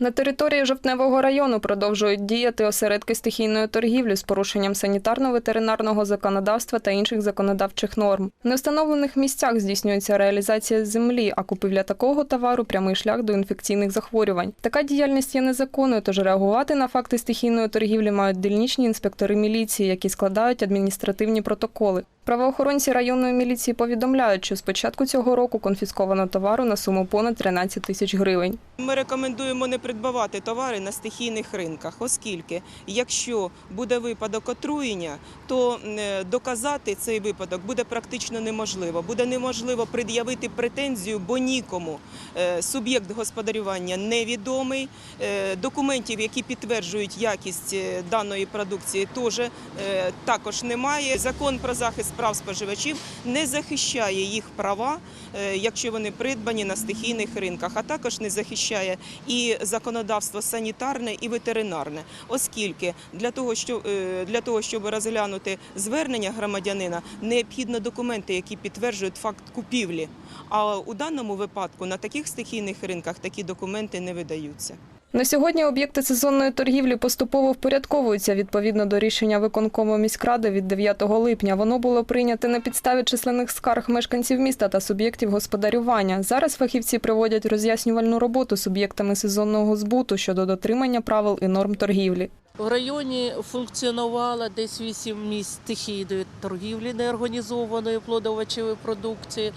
На території Жовтневого району продовжують діяти осередки стихійної торгівлі з порушенням санітарно-ветеринарного законодавства та інших законодавчих норм. В невстановлених місцях здійснюється реалізація землі, а купівля такого товару прямий шлях до інфекційних захворювань. Така діяльність є незаконною, тож реагувати на факти стихійної торгівлі мають дільничні інспектори міліції, які складають адміністративні протоколи. Правоохоронці районної міліції повідомляють, що з початку цього року конфісковано товару на суму понад 13 тисяч гривень. Ми рекомендуємо не придбавати товари на стихійних ринках, оскільки якщо буде випадок отруєння, то е, доказати цей випадок буде практично неможливо. Буде неможливо пред'явити претензію, бо нікому Е, суб'єкт господарювання невідомий. Е, Документів, які підтверджують якість даної продукції, теж також немає. Закон про захист прав споживачів не захищає їх права, е, якщо вони придбані на стихійних ринках, а також не захищає і законодавство санітарне і ветеринарне, оскільки для того, що е, для того, щоб розглянути звернення громадянина, необхідно документи, які підтверджують факт купівлі. А у даному випадку на таких стихійних ринках такі документи не видаються. На сьогодні об'єкти сезонної торгівлі поступово впорядковуються відповідно до рішення виконкому міськради від 9 липня. Воно було прийняте на підставі численних скарг мешканців міста та суб'єктів господарювання. Зараз фахівці проводять роз'яснювальну роботу суб'єктами сезонного збуту щодо дотримання правил і норм торгівлі. В районі функціонувало десь 8 місць стихійної торгівлі неорганізованої плодовочевої продукції.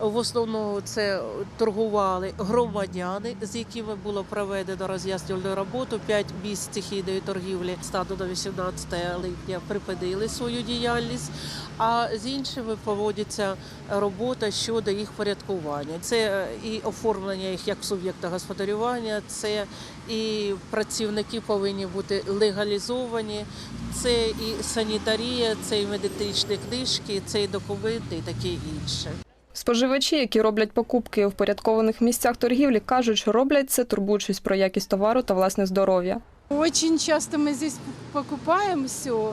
В основному це торгували громадяни, з якими було проведено роз'яснювальну роботу. П'ять місць стихійної торгівлі стану на 18 липня припинили свою діяльність, а з іншими проводиться робота щодо їх порядкування. Це е, і оформлення їх як суб'єкта господарювання, це і працівники повинні бути легалізовані. Це і санітарія, це і медичні книжки, це і документи, і таке інше. Споживачі, які роблять покупки у впорядкованих місцях торгівлі, кажуть, що роблять це, турбуючись про якість товару та власне здоров'я. Очень часто мы здесь покупаем все.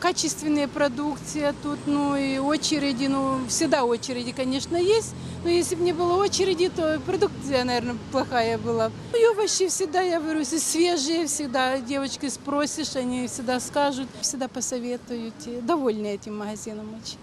Качественная продукция тут, ну и очереди, ну всегда очереди, конечно, есть. Но если бы не было очереди, то продукция, наверное, плохая была. Ну и овощи всегда, я говорю, если свежие, всегда девочки спросишь, они всегда скажут, всегда посоветуют. И довольны этим магазином очень.